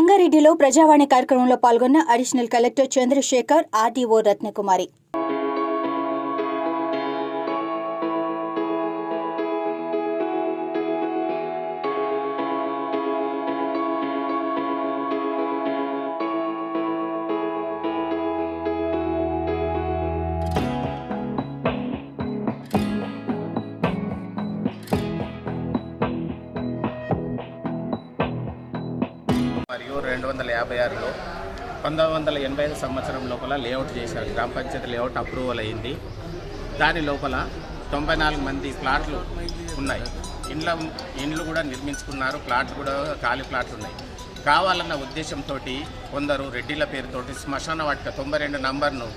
రంగారెడ్డిలో ప్రజావాణి కార్యక్రమంలో పాల్గొన్న additional collector Chandrashekar RDO Ratnakumari. రెండు వందల యాభై ఆరులో పంతొమ్మిది వందల ఎనభై ఐదు సంవత్సరం లోపల లేఅవుట్ చేశారు. గ్రామ పంచాయతీ లేఅవుట్ అప్రూవల్ అయింది. దాని లోపల తొంభై నాలుగు మంది ప్లాట్లు ఉన్నాయి. ఇండ్ల ఇండ్లు కూడా నిర్మించుకున్నారు. ప్లాట్లు కూడా ఖాళీ ప్లాట్లు ఉన్నాయి. కావాలన్న ఉద్దేశంతో కొందరు రెడ్డిల పేరుతోటి శ్మశాన వాటిక తొంభై రెండు నంబర్ను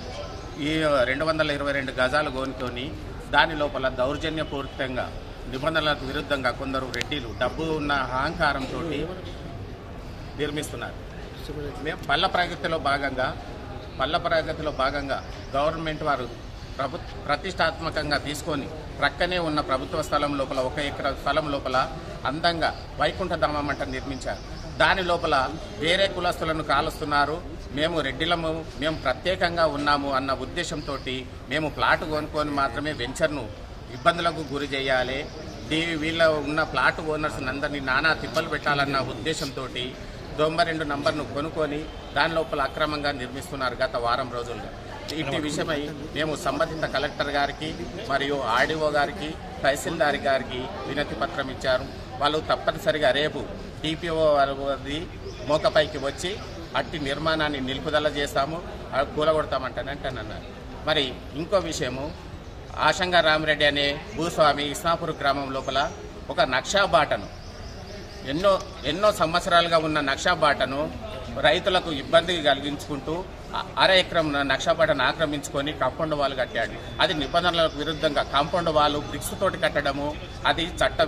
ఈ రెండు వందల ఇరవై రెండు గజాలు కొనుక్కొని దాని లోపల దౌర్జన్యపూరితంగా నిబంధనలకు విరుద్ధంగా కొందరు రెడ్డిలు డబ్బు ఉన్న అహంకారంతో నిర్మిస్తున్నారు. మేము పల్ల ప్రగతిలో భాగంగా పల్ల ప్రగతిలో భాగంగా గవర్నమెంట్ వారు ప్రభు ప్రతిష్టాత్మకంగా తీసుకొని ప్రక్కనే ఉన్న ప్రభుత్వ స్థలం లోపల ఒక ఎకరా స్థలం లోపల అందంగా వైకుంఠధామం అంట నిర్మించారు. దాని లోపల వేరే కులస్తులను కాలుస్తున్నారు. మేము రెడ్డిలము మేము ప్రత్యేకంగా ఉన్నాము అన్న ఉద్దేశంతో మేము ప్లాట్ కొనుక్కొని మాత్రమే వెంచర్ను ఇబ్బందులకు గురి చేయాలి. దీ వీళ్ళ ఉన్న ప్లాట్ ఓనర్స్ అందరినీ నానా తిప్పలు పెట్టాలన్న ఉద్దేశంతో తొంభై రెండు నంబర్ను కొనుక్కొని దాని లోపల అక్రమంగా నిర్మిస్తున్నారు గత వారం రోజులుగా. ఇట్టి విషయమై మేము సంబంధిత కలెక్టర్ గారికి మరియు ఆర్డీఓ గారికి తహసీల్దార్ గారికి వినతి పత్రం ఇచ్చారు. వాళ్ళు తప్పనిసరిగా రేపు టీపీఓ వారి మోకపైకి వచ్చి అట్టి నిర్మాణాన్ని నిలుపుదల చేస్తాము కూలగొడతామంటానంటే అన్నారు. మరి ఇంకో విషయము ఆశంగా రామిరెడ్డి అనే భూస్వామి ఇస్నాపూర్ గ్రామం లోపల ఒక నక్షా బాటను ఎన్నో ఎన్నో సంవత్సరాలుగా ఉన్న నక్షాబాటను రైతులకు ఇబ్బంది కలిగించుకుంటూ అర ఎకరం నక్షబాటను ఆక్రమించుకొని కాంపౌండ్ వాల్ కట్టాడు. అది నిబంధనలకు విరుద్ధంగా కాంపౌండ్ వాల్ బ్రిక్స్ తోటి కట్టడము అది చట్ట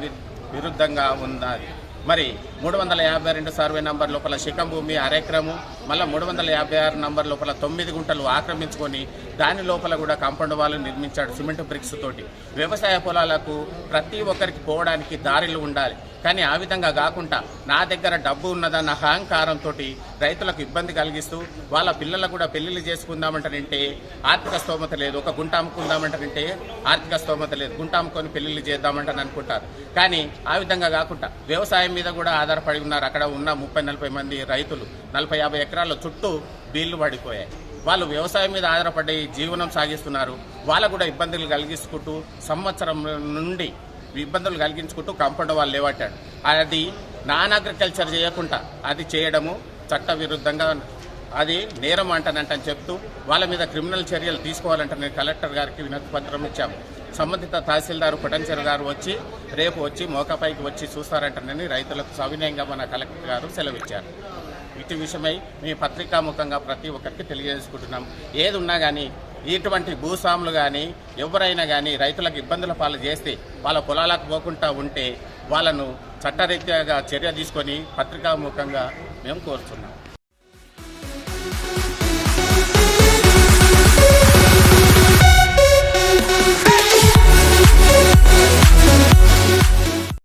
విరుద్ధంగా ఉన్నది. మరి మూడు వందల యాభై రెండు సర్వే నంబర్ లోపల శిఖం భూమి అరెకరము మళ్ళీ మూడు వందల యాభై ఆరు నంబర్ లోపల తొమ్మిది గుంటలు ఆక్రమించుకొని దాని లోపల కూడా కాంపౌండ్ వాళ్ళు నిర్మించాడు సిమెంట్ బ్రిక్స్ తోటి. వ్యవసాయ పొలాలకు ప్రతి ఒక్కరికి పోవడానికి దారిలు ఉండాలి. కానీ ఆ విధంగా కాకుండా నా దగ్గర డబ్బు ఉన్నదన్న అహంకారంతో రైతులకు ఇబ్బంది కలిగిస్తూ వాళ్ళ పిల్లలకు కూడా పెళ్ళిళ్ళు చేసుకుందామంటారంటే ఆర్థిక స్తోమత లేదు ఒక గుంట అమ్ముకుందామంటారంటే ఆర్థిక స్తోమత లేదు. గుంట అమ్ముకొని పెళ్ళిళ్ళు చేద్దామంటని అనుకుంటారు. కానీ ఆ విధంగా కాకుండా వ్యవసాయం మీద కూడా ఆధారపడి ఉన్నారు. అక్కడ ఉన్న ముప్పై నలభై మంది రైతులు. నలభై యాభై ఎకరాల చుట్టూ బీళ్ళు పడిపోయాయి. వాళ్ళు వ్యవసాయం మీద ఆధారపడి జీవనం సాగిస్తున్నారు. వాళ్ళకు కూడా ఇబ్బందులు కలిగించుకుంటూ సంవత్సరం నుండి ఇబ్బందులు కలిగించుకుంటూ కాంపౌండ్ వాళ్ళు లేవట్టాడు అది నాన్ అగ్రికల్చర్ చేయకుండా అది చేయడము చట్ట విరుద్ధంగా అది నేరం అంటానంటని చెప్తూ వాళ్ళ మీద క్రిమినల్ చర్యలు తీసుకోవాలంటే నేను కలెక్టర్ గారికి వినతి పత్రం ఇచ్చాము సంబంధిత తహసీల్దారు పటంచర్ గారు వచ్చి రేపు వచ్చి మోకపైకి వచ్చి చూస్తారంటనని రైతులకు సవినయంగా మన కలెక్టర్ గారు సెలవిచ్చారు. ఇటు విషయమై మీ పత్రికాముఖంగా ప్రతి ఒక్కరికి తెలియజేసుకుంటున్నాం. ఏది ఉన్నా కానీ ఇటువంటి భూస్వాములు కానీ ఎవరైనా కానీ రైతులకు ఇబ్బందుల పాలు చేస్తే వాళ్ళ పొలాలకు పోకుండా ఉంటే వాళ్ళను చట్టరీత్యాగా చర్య తీసుకొని పత్రికాముఖంగా మేము కోరుతున్నాం.